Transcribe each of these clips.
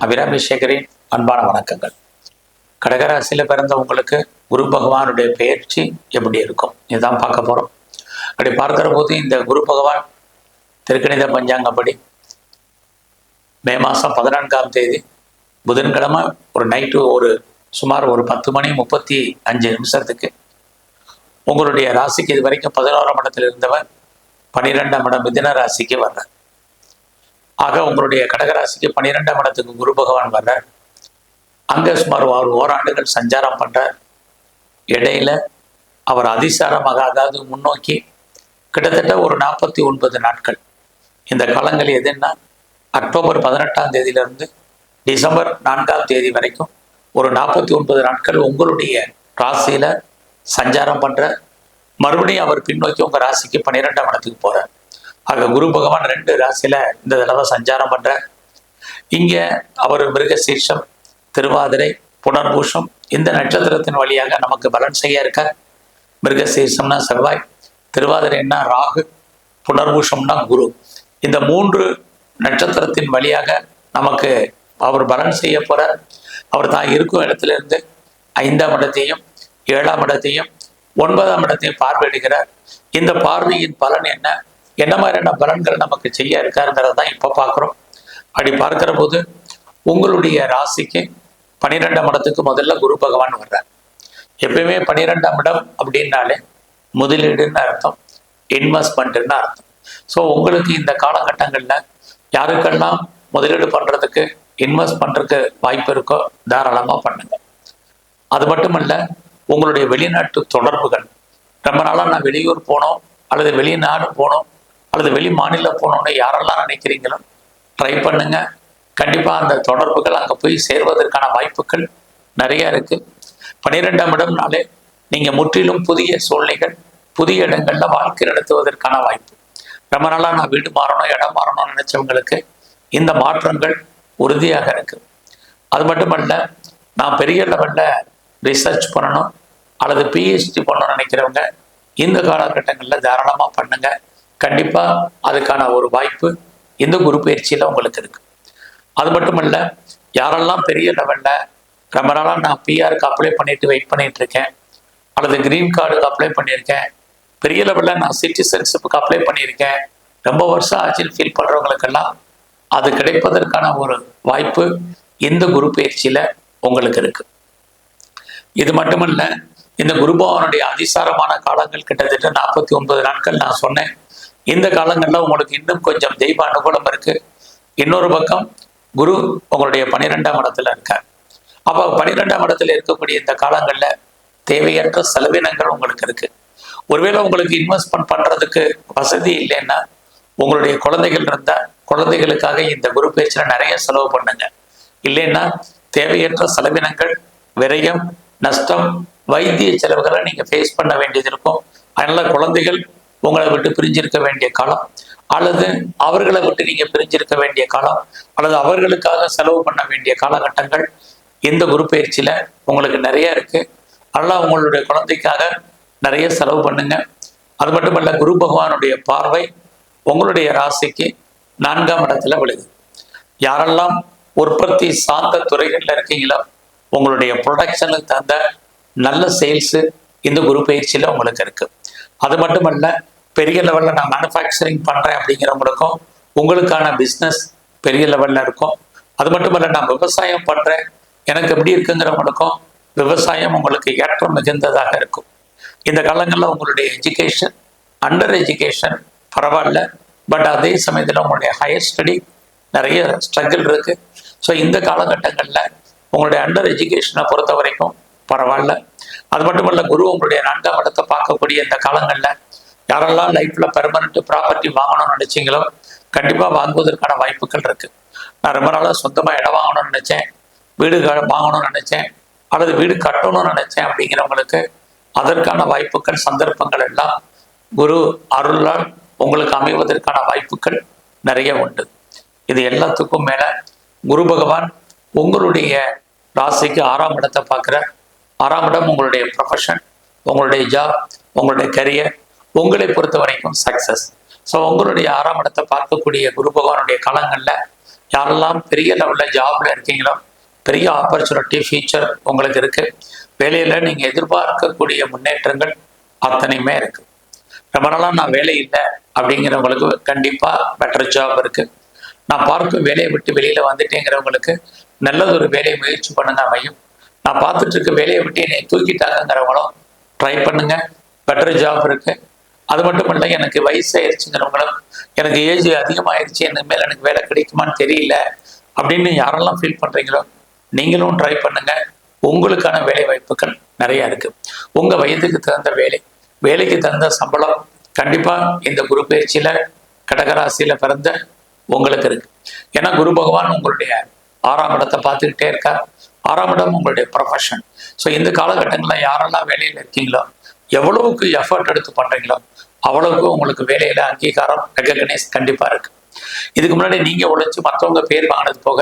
அபிராமிசேகரின் அன்பான வணக்கங்கள். கடகராசியில் பிறந்த உங்களுக்கு குரு பகவானுடைய பயிற்சி எப்படி இருக்கும்? இதுதான் பார்க்க போகிறோம் அப்படி பார்க்குற போது இந்த குரு பகவான் திருக்கணித பஞ்சாங்கப்படி மே மாதம் பதினான்காம் தேதி புதன்கிழமை ஒரு நைட்டு ஒரு சுமார் ஒரு பத்து மணி முப்பத்தி அஞ்சு நிமிஷத்துக்கு உங்களுடைய ராசிக்கு இது வரைக்கும் பதினோராம் இடத்துல இருந்தவன் பனிரெண்டாம் இடம் மிதின ராசிக்கு வர்றார். ஆக உங்களுடைய கடகராசிக்கு பன்னிரெண்டாம் இடத்துக்கு குரு பகவான் வர்றார். அங்கே சுமார் ஒரு ஓராண்டுகள் சஞ்சாரம் பண்ணுறார் இடையில அவர் அதிசாரமாக அதாவது முன்னோக்கி கிட்டத்தட்ட ஒரு நாற்பத்தி ஒன்பது நாட்கள். இந்த காலங்கள் எதுன்னா அக்டோபர் பதினெட்டாம் தேதியிலிருந்து டிசம்பர் நான்காம் தேதி வரைக்கும் ஒரு நாற்பத்தி ஒன்பது நாட்கள் உங்களுடைய ராசியில் சஞ்சாரம் பண்ணுற மறுபடியும் அவர் பின்னோக்கி உங்க ராசிக்கு பன்னிரெண்டாம் இடத்துக்கு போறார். ஆக குரு பகவான் ரெண்டு ராசியில இந்த தடவை சஞ்சாரம் பண்ற இங்க அவர் மிருகசீர்ஷம் திருவாதிரை புனர்பூஷம் இந்த நட்சத்திரத்தின் வழியாக நமக்கு பலன் செய்ய இருக்க மிருகசீர்ஷம்னா செவ்வாய் திருவாதிரைன்னா ராகு புனர்பூஷம்னா குரு. இந்த மூன்று நட்சத்திரத்தின் வழியாக நமக்கு அவர் பலன் செய்ய போற அவர் தான் இருக்கும் இடத்துல இருந்து ஐந்தாம் இடத்தையும் ஏழாம் இடத்தையும் ஒன்பதாம் இடத்தையும் பார்வையிடுகிறார். இந்த பார்வையின் பலன் என்ன? என்ன மாதிரியான பலன்கள் நமக்கு செய்ய இருக்காருங்கிறத தான் இப்போ பார்க்குறோம். அப்படி பார்க்கிற போது உங்களுடைய ராசிக்கு பன்னிரெண்டாம் இடத்துக்கு முதல்ல குரு பகவான் வர்றார். எப்பயுமே பன்னிரெண்டாம் இடம் அப்படின்னாலே முதலீடுன்னு அர்த்தம் இன்வெஸ்ட்மெண்ட்டுன்னு அர்த்தம். ஸோ உங்களுக்கு இந்த காலகட்டங்களில் யாருக்கெல்லாம் முதலீடு பண்ணுறதுக்கு இன்வெஸ்ட் பண்ணுறதுக்கு வாய்ப்பு இருக்கோ தாராளமாக பண்ணுங்க. அது மட்டும் இல்லை உங்களுடைய வெளிநாட்டு தொடர்புகள். ரொம்ப நாளாக நான் வெளியூர் போனோம் அல்லது வெளிநாடு போனோம் அல்லது வெளி மாநிலம் போனோம்னு யாரெல்லாம் நினைக்கிறீங்களோ ட்ரை பண்ணுங்க. கண்டிப்பாக அந்த தொடர்புகள் அங்கே போய் சேர்வதற்கான வாய்ப்புகள் நிறைய இருக்கு. பன்னிரெண்டாம் இடம்னாலே நீங்கள் முற்றிலும் புதிய சூழ்நிலைகள் புதிய இடங்களில் வாழ்க்கை நடத்துவதற்கான வாய்ப்பு. ரொம்ப நாளாக நான் வீடு மாறணும் இடம் மாறணும்னு நினைச்சவங்களுக்கு இந்த மாற்றங்கள் உறுதியாக இருக்கு. அது மட்டுமல்ல நான் பெரிய லெவலில் ரிசர்ச் பண்ணணும் அல்லது பிஹெச்டி பண்ணணும்னு நினைக்கிறவங்க இந்த காலகட்டங்களில் தாராளமாக பண்ணுங்க. கண்டிப்பாக அதுக்கான ஒரு வாய்ப்பு இந்த குரு பயிற்சியில் உங்களுக்கு இருக்கு. அது மட்டுமல்ல யாரெல்லாம் பெரிய லெவலில் ரொம்ப நாளாக நான் பிஆருக்கு அப்ளை பண்ணிட்டு வெயிட் பண்ணிட்டு இருக்கேன் அல்லது கிரீன் கார்டுக்கு அப்ளை பண்ணியிருக்கேன் பெரிய லெவலில் நான் சிட்டிசன்ஷிப்புக்கு அப்ளை பண்ணியிருக்கேன் ரொம்ப வருஷம் ஆச்சுன்னு ஃபீல் பண்ணுறவங்களுக்கெல்லாம் அது கிடைப்பதற்கான ஒரு வாய்ப்பு இந்த குரு பயிற்சியில் உங்களுக்கு இருக்குது இது மட்டுமல்ல இந்த குருபாவனுடைய அதிசாரமான காலங்கள் கிட்டத்தட்ட நாற்பத்தி ஒன்பது நாட்கள் நான் சொன்னேன். இந்த காலங்களில் உங்களுக்கு இன்னும் கொஞ்சம் தெய்வ அனுகூலம் இருக்கு. இன்னொரு பக்கம் குரு உங்களுடைய பன்னிரெண்டாம் இடத்துல இருக்கார். அப்போ பன்னிரெண்டாம் இடத்துல இருக்கக்கூடிய இந்த காலங்களில் தேவையற்ற செலவினங்கள் உங்களுக்கு இருக்கு. ஒருவேளை உங்களுக்கு இன்வெஸ்ட்மெண்ட் பண்றதுக்கு வசதி இல்லைன்னா உங்களுடைய குழந்தைகள் இருந்தால் குழந்தைகளுக்காக இந்த குரு பேச்சில் நிறைய செலவு பண்ணுங்க. இல்லைன்னா தேவையற்ற செலவினங்கள் விரயம் நஷ்டம் வைத்திய செலவுகளை நீங்க ஃபேஸ் பண்ண வேண்டியது இருக்கும். அதனால குழந்தைகள் உங்களை விட்டு பிரிஞ்சிருக்க வேண்டிய காலம் அல்லது அவர்களை விட்டு நீங்க பிரிஞ்சிருக்க வேண்டிய காலம் அல்லது அவர்களுக்காக செலவு பண்ண வேண்டிய காலகட்டங்கள் இந்த குரு பயிற்சியில் உங்களுக்கு நிறைய இருக்கு. அதெல்லாம் உங்களுடைய குழந்தைக்காக நிறைய செலவு பண்ணுங்க. அது மட்டுமல்ல குரு பகவானுடைய பார்வை உங்களுடைய ராசிக்கு நான்காம் இடத்துல விழுது. யாரெல்லாம் உற்பத்தி சார்ந்த துறைகளில் இருக்கீங்களோ உங்களுடைய ப்ரொடக்ஷனுக்கு தகுந்த நல்ல சேல்ஸு இந்த குரு பயிற்சியில் உங்களுக்கு இருக்குது அது மட்டுமல்ல பெரிய லெவலில் நான் மேனுஃபேக்சரிங் பண்ணுறேன் அப்படிங்கிறவங்களுக்கும் உங்களுக்கான பிஸ்னஸ் பெரிய லெவலில் இருக்கும். அது மட்டுமல்ல நான் விவசாயம் பண்ணுறேன் எனக்கு எப்படி இருக்குங்கிறவங்களுக்கும் விவசாயம் உங்களுக்கு ஏற்றம் மிகுந்ததாக இருக்கும். இந்த காலங்களில் உங்களுடைய எஜுகேஷன் அண்டர் எஜுகேஷன் பரவாயில்ல. பட் அதே சமயத்தில் உங்களுடைய ஹையர் ஸ்டடி நிறைய ஸ்ட்ரகிள் இருக்குது ஸோ இந்த காலகட்டங்களில் உங்களுடைய அண்டர் எஜுகேஷனை பொறுத்த வரைக்கும் பரவாயில்ல. அது மட்டுமல்ல குரு உங்களுடைய நான்காம் இடத்தை பார்க்கக்கூடிய இந்த காலங்களில் யாரெல்லாம் லைஃப்ல பெர்மனண்ட் ப்ராப்பர்ட்டி வாங்கணும்னு நினைச்சீங்களோ கண்டிப்பாக வாங்குவதற்கான வாய்ப்புகள் இருக்கு. நான் ரொம்ப நாளாக சொந்தமாக இடம் வாங்கணும்னு நினைச்சேன் வீடு வாங்கணும்னு நினைச்சேன் அல்லது வீடு கட்டணும்னு நினைச்சேன் அப்படிங்கிறவங்களுக்கு அதற்கான வாய்ப்புகள் சந்தர்ப்பங்கள் எல்லாம் குரு அருளால் உங்களுக்கு அமைவதற்கான வாய்ப்புகள் நிறைய உண்டு. இது எல்லாத்துக்கும் மேல குரு பகவான் உங்களுடைய ராசிக்கு ஆறாம் இடத்தை பார்க்குற ஆறாம் இடம் உங்களுடைய ப்ரொஃபஷன் உங்களுடைய ஜாப் உங்களுடைய கரியர் உங்களை பொறுத்த வரைக்கும் சக்ஸஸ் ஸோ உங்களுடைய ஆறாம் இடத்தை பார்க்கக்கூடிய குரு பகவானுடைய காலங்களில் யாரெல்லாம் பெரிய லெவலில் ஜாப்ல இருக்கீங்களோ பெரிய ஆப்பர்ச்சுனிட்டி ஃபியூச்சர் உங்களுக்கு இருக்கு. வேலையில நீங்க எதிர்பார்க்கக்கூடிய முன்னேற்றங்கள் அத்தனையுமே இருக்கு. ரொம்ப நாளாக நான் வேலை இல்லை அப்படிங்கிறவங்களுக்கு கண்டிப்பா பெட்டர் ஜாப் இருக்கு. நான் பார்க்கும் வேலையை விட்டு வெளியில வந்துட்டேங்கிறவங்களுக்கு நல்லதொரு வேலையை முயற்சி பண்ணுங்க அமையும். நான் பார்த்துட்டு இருக்க வேலையை விட்டு என்னை தூக்கிட்டாங்கிறவங்களும் ட்ரை பண்ணுங்க. பெட்டர் ஜாப் இருக்கு. அது மட்டும் இல்லை எனக்கு வயசாயிருச்சுங்கிறவங்களும் எனக்கு ஏஜ் அதிகமாயிருச்சு இனிமேல் எனக்கு வேலை கிடைக்குமான்னு தெரியல அப்படின்னு யாரெல்லாம் ஃபீல் பண்றீங்களோ நீங்களும் ட்ரை பண்ணுங்க. உங்களுக்கான வேலை வாய்ப்புகள் நிறைய இருக்கு. உங்க வயதுக்கு தகுந்த வேலை வேலைக்கு தகுந்த சம்பளம் கண்டிப்பா இந்த குரு பயிற்சியில கடகராசியில பிறந்த உங்களுக்கு இருக்கு. ஏன்னா குரு பகவான் உங்களுடைய ஆறாம் இடத்தை பார்த்துக்கிட்டே இருக்கார். ஆறாம் இடம் உங்களுடைய ப்ரொஃபஷன் ஸோ இந்த காலகட்டங்களில் யாரெல்லாம் வேலையில் இருக்கீங்களோ எவ்வளவுக்கு எஃபர்ட் எடுத்து பண்றீங்களோ அவ்வளவுக்கு உங்களுக்கு வேலையில அங்கீகாரம் ரெகக்னைஸ் கண்டிப்பா இருக்கு. இதுக்கு முன்னாடி நீங்க உழைச்சு மற்றவங்க பேர் வாங்கினது போக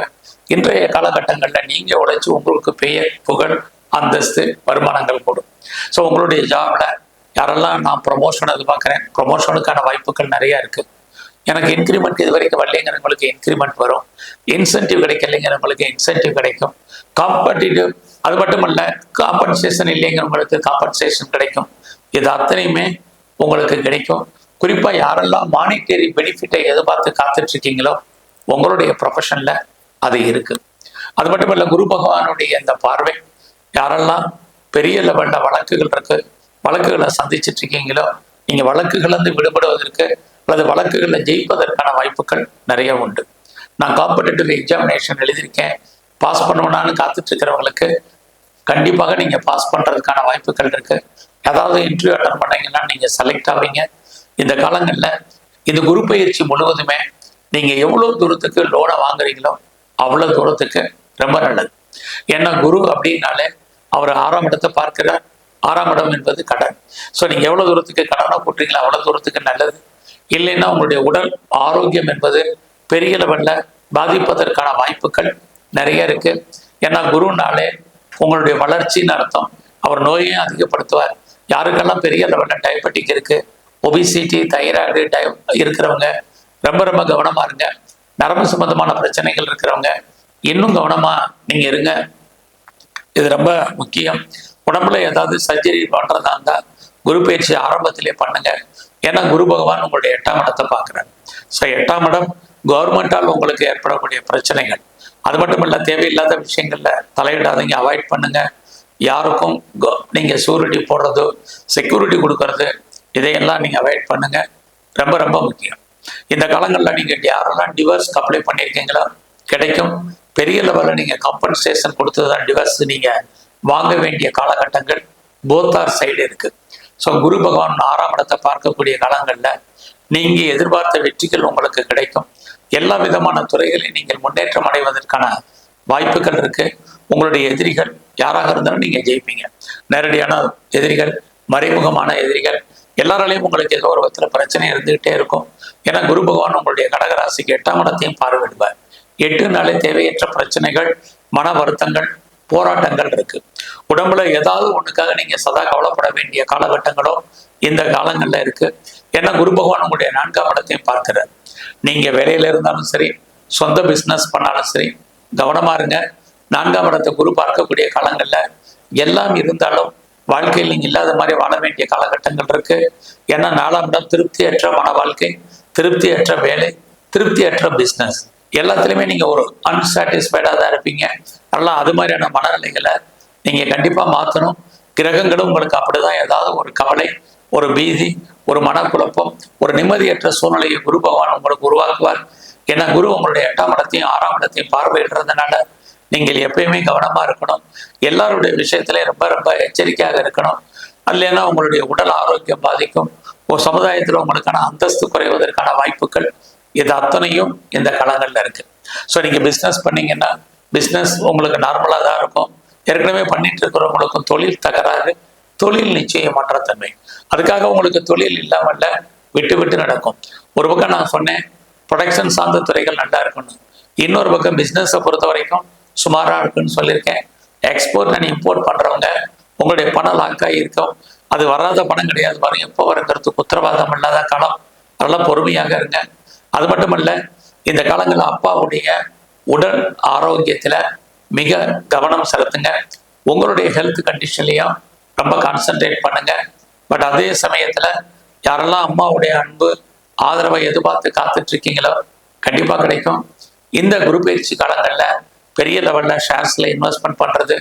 இன்றைய காலகட்டங்களில் நீங்க உழைச்சு உங்களுக்கு பெயர் புகழ் அந்தஸ்து வருமானங்கள் கூடும். ஸோ உங்களுடைய ஜாபில் யாரெல்லாம் நான் ப்ரொமோஷன் எதிர்பார்க்குறேன் ப்ரொமோஷனுக்கான வாய்ப்புகள் நிறைய இருக்கு. எனக்கு இன்க்ரிமெண்ட் இது வரைக்கும் வரலைங்கிறவங்களுக்கு இன்க்ரிமெண்ட் வரும். இன்சென்டிவ் கிடைக்கலைங்கிறவங்களுக்கு இன்சென்டிவ் கிடைக்கும். காம்படிட்டிவ் அது மட்டும் இல்ல காம்பன்சேஷன் இல்லைங்கிறவங்களுக்கு காம்பன்சேஷன் கிடைக்கும். இது அத்தனையுமே உங்களுக்கு கிடைக்கும். குறிப்பாக யாரெல்லாம் மானிட்டரி பெனிஃபிட்டை எதிர்பார்த்து காத்துட்டு இருக்கீங்களோ உங்களுடைய ப்ரொஃபஷனில் அது இருக்கு. அது மட்டும் இல்ல குரு பகவானுடைய அந்த பார்வை. யாரெல்லாம் பெரிய லெவலில் வழக்குகள் இருக்கு வழக்குகளை சந்திச்சிட்டு இருக்கீங்களோ நீங்க வழக்குகள் வந்து விடுபடுவதற்கு அல்லது வழக்குகளில் ஜெயிப்பதற்கான வாய்ப்புகள் நிறைய உண்டு. நான் காம்படிட்டிவ் எக்ஸாமினேஷன் எழுதியிருக்கேன். பாஸ் பண்ணுவேனான்னு காத்துட்டு இருக்கிறவங்களுக்கு கண்டிப்பாக நீங்க பாஸ் பண்றதுக்கான வாய்ப்புகள் இருக்கு. ஏதாவது இன்டர்வியூ அட்டன் பண்ணீங்கன்னா நீங்க செலக்ட் ஆவீங்க. இந்த காலங்கள்ல இந்த குரு பயிற்சி முழுவதுமே நீங்க எவ்வளவு தூரத்துக்கு லோனை வாங்குறீங்களோ அவ்வளவு தூரத்துக்கு ரொம்ப நல்லது. ஏன்னா குரு அப்படின்னாலே அவர் ஆறாம் இடத்தை பார்க்கிறார். ஆறாம் இடம் என்பது கடன். ஸோ நீங்க எவ்வளவு தூரத்துக்கு கடனை போட்டுறீங்களோ அவ்வளவு தூரத்துக்கு நல்லது. இல்லைன்னா உங்களுடைய உடல் ஆரோக்கியம் என்பது பெரிய லெவலில் பாதிப்பதற்கான வாய்ப்புகள் நிறைய இருக்கு. ஏன்னா குருனாலே உங்களுடைய வளர்ச்சின்னு அர்த்தம். அவர் நோயையும் அதிகப்படுத்துவார். யாருக்கெல்லாம் பெரிய லெவலில் டயபெட்டிக் இருக்கு ஒபிசிட்டி தைராய்டு டய இருக்கிறவங்க ரொம்ப ரொம்ப கவனமா இருங்க. நரம்பு சம்பந்தமான பிரச்சனைகள் இருக்கிறவங்க இன்னும் கவனமா நீங்க இருங்க. இது ரொம்ப முக்கியம். உடம்புல ஏதாவது சர்ஜரி பண்றதா இருந்தா குரு பயிற்சி ஆரம்பத்திலே பண்ணுங்க. ஏன்னா குரு பகவான் உங்களுடைய எட்டாம் இடத்தை பார்க்குறாரு. ஸோ எட்டாம் இடம் கவர்மெண்டால் உங்களுக்கு ஏற்படக்கூடிய பிரச்சனைகள். அது மட்டும் இல்லை தேவையில்லாத விஷயங்களில் தலையிடாதீங்க அவாய்ட் பண்ணுங்க. யாருக்கும் go- நீங்க சூரிட்டி போடுறது செக்யூரிட்டி கொடுக்கறது இதையெல்லாம் நீங்க அவாய்ட் பண்ணுங்க. ரொம்ப ரொம்ப முக்கியம். இந்த காலங்களில் நீங்க யாரெல்லாம் டிவர்ஸ்க்கு அப்ளை பண்ணியிருக்கீங்களோ கிடைக்கும். பெரிய லெவலில் நீங்க கம்பன்சேஷன் கொடுத்து தான் டிவர்ஸ் நீங்க வாங்க வேண்டிய காலகட்டங்கள் போத்தார் சைடு இருக்குது ஸோ குரு பகவான் ஆறாம் இடத்தை பார்க்கக்கூடிய காலங்களில் நீங்க எதிர்பார்த்த வெற்றிகள் உங்களுக்கு கிடைக்கும். எல்லா விதமான துறைகளையும் நீங்கள் முன்னேற்றம் அடைவதற்கான வாய்ப்புகள் இருக்கு. உங்களுடைய எதிரிகள் யாராக இருந்தாலும் நீங்க ஜெயிப்பீங்க. நேரடியான எதிரிகள் மறைமுகமான எதிரிகள் எல்லாராலையும் உங்களுக்கு ஏதோ ஒரு விதத்தில் பிரச்சனை இருந்துகிட்டே இருக்கும். ஏன்னா குரு பகவான் உங்களுடைய கடகராசிக்கு எட்டாம் இடத்தையும் பார்வையிடுவார். எட்டு நாளே தேவையற்ற பிரச்சனைகள் மன வருத்தங்கள் போராட்டங்கள் இருக்கு. உடம்புல ஏதாவது ஒண்ணுக்காக நீங்க சதா கவலைப்பட வேண்டிய காலகட்டங்களோ இந்த காலங்கள்ல இருக்கு. ஏன்னா குரு பகவான் உங்களுடைய நான்காம் இடத்தையும் பார்க்கிறார். நீங்க வேலையில இருந்தாலும் சரி சொந்த பிசினஸ் பண்ணாலும் சரி கவனமா இருங்க. நான்காம் இடத்தை குரு பார்க்கக்கூடிய காலங்கள்ல எல்லாம் இருந்தாலும் வாழ்க்கையில் நீங்க இல்லாத மாதிரி வாழ வேண்டிய காலகட்டங்கள் இருக்கு. ஏன்னா நாலாம் இடம் திருப்தியற்ற மன வாழ்க்கை திருப்தியற்ற வேலை திருப்தியற்ற பிசினஸ் எல்லாத்துலயுமே நீங்க ஒரு அன்சாட்டிஸ்ஃபைடா தான் இருப்பீங்க. வரலாம். அது மாதிரியான மனநிலைகளை நீங்க கண்டிப்பா மாத்தணும். கிரகங்களும் உங்களுக்கு அப்படிதான் ஏதாவது ஒரு கவலை ஒரு பீதி ஒரு மனக்குழப்பம் ஒரு நிம்மதியற்ற சூழ்நிலையை குரு பகவான் உங்களுக்கு உருவாக்குவார். ஏன்னா குரு உங்களுடைய எட்டாம் இடத்தையும் ஆறாம் இடத்தையும் பார்வையிடுறதுனால நீங்கள் எப்பயுமே கவனமா இருக்கணும். எல்லாருடைய விஷயத்துல ரொம்ப ரொம்ப எச்சரிக்கையாக இருக்கணும். இல்லைன்னா உங்களுடைய உடல் ஆரோக்கியம் பாதிக்கும். ஒரு சமுதாயத்தில் உங்களுக்கான அந்தஸ்து குறைவதற்கான வாய்ப்புகள் இது அத்தனையும் இந்த களங்கள்ல இருக்கு. ஸோ நீங்க பிஸ்னஸ் பண்ணீங்கன்னா பிஸ்னஸ் உங்களுக்கு நார்மலாக தான் இருக்கும். ஏற்கனவே பண்ணிட்டு இருக்கிறவங்களுக்கும் தொழில் தகராறு. தொழில் நிச்சயமற்ற தன்மை. அதுக்காக உங்களுக்கு தொழில் இல்லாமல் விட்டு விட்டு நடக்கும். ஒரு பக்கம் நான் சொன்னேன் ப்ரொடக்ஷன் சார்ந்த துறைகள் நல்லா இருக்கும்னு இன்னொரு பக்கம் பிஸ்னஸை பொறுத்த வரைக்கும் சுமாராக இருக்குன்னு சொல்லியிருக்கேன். எக்ஸ்போர்ட் அண்ட் இம்போர்ட் பண்ணுறவங்க உங்களுடைய பணம் லாக்காக இருக்கும். அது வராத பணம் கிடையாது வரும் எப்போ வருங்கிறதுக்கு உத்தரவாதம் இல்லாத காலம். அதெல்லாம் பொறுமையாக இருங்க. அது மட்டும் இல்லை இந்த காலங்களில் அப்பாவுடைய உடல் ஆரோக்கியத்தில் மிக கவனம் செலுத்துங்க. உங்களுடைய ஹெல்த் கண்டிஷன்லையும் ரொம்ப கான்சென்ட்ரேட் பண்ணுங்க. பட் அதே சமயத்தில் யாரெல்லாம் அம்மாவுடைய அன்பு ஆதரவை எதிர்பார்த்து காத்துட்டு இருக்கீங்களோ கிடைக்கும். இந்த குரு பயிற்சி காலங்களில் பெரிய லெவலில் ஷேர்ஸில் இன்வெஸ்ட்மெண்ட் பண்ணுறது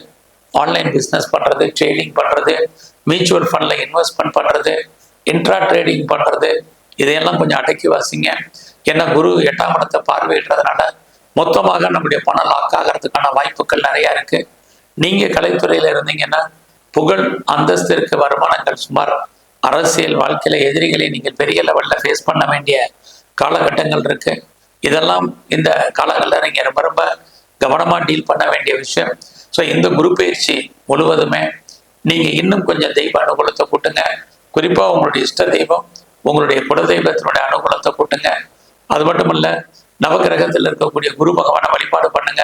ஆன்லைன் பிஸ்னஸ் பண்ணுறது ட்ரேடிங் பண்ணுறது மியூச்சுவல் ஃபண்டில் இன்வெஸ்ட்மெண்ட் பண்ணுறது இன்ட்ரா ட்ரேடிங் பண்ணுறது இதையெல்லாம் கொஞ்சம் அடக்கி வாசிங்க. ஏன்னா குரு எட்டாம் இடத்தை பார்வையிடுறதுனால மொத்தமாக நம்முடைய பணம் லாக் ஆகிறதுக்கான வாய்ப்புகள் நிறைய இருக்கு. நீங்க கலைத்துறையில இருந்தீங்கன்னா புகழ் அந்தஸ்திற்கு வருமானங்கள் சுமார் அரசியல் வாழ்க்கையில எதிரிகளை நீங்கள் பெரிய லெவல்ல ஃபேஸ் பண்ண வேண்டிய காலகட்டங்கள் இருக்கு. இதெல்லாம் இந்த காலங்களில் நீங்கள் ரொம்ப ரொம்ப கவனமாக டீல் பண்ண வேண்டிய விஷயம். ஸோ இந்த குரு பயிற்சி முழுவதுமே நீங்கள் இன்னும் கொஞ்சம் தெய்வ அனுகூலத்தை கூட்டுங்க. குறிப்பாக உங்களுடைய இஷ்ட தெய்வம் உங்களுடைய குலதெய்வத்தினுடைய அனுகூலத்தை கூட்டுங்க. அது மட்டும் இல்லை நவகிரகத்தில் இருக்கக்கூடிய குரு பகவானை வழிபாடு பண்ணுங்க.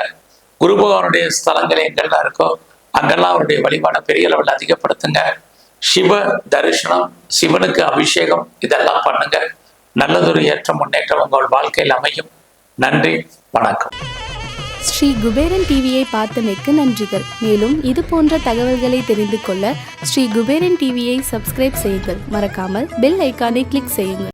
குரு பகவானுடைய ஸ்தலங்கள் எங்கெல்லாம் இருக்கோ அங்கெல்லாம் அவருடைய வழிபாடை பெரிய லெவலில் அதிகப்படுத்துங்க. சிவ தரிசனம் சிவனுக்கு அபிஷேகம் இதெல்லாம் பண்ணுங்க. நல்லதொரு ஏற்ற முன்னேற்றம் உங்கள் வாழ்க்கையில் அமையும். நன்றி வணக்கம். ஸ்ரீ குபேரன் டிவியை பார்த்தமைக்கு நன்றிகள். மேலும் இது போன்ற தகவல்களை தெரிந்து கொள்ள ஸ்ரீ குபேரன் டிவியை சப்ஸ்கிரைப் செய்யுங்கள். மறக்காமல் பெல் ஐக்கானை கிளிக் செய்யுங்கள்.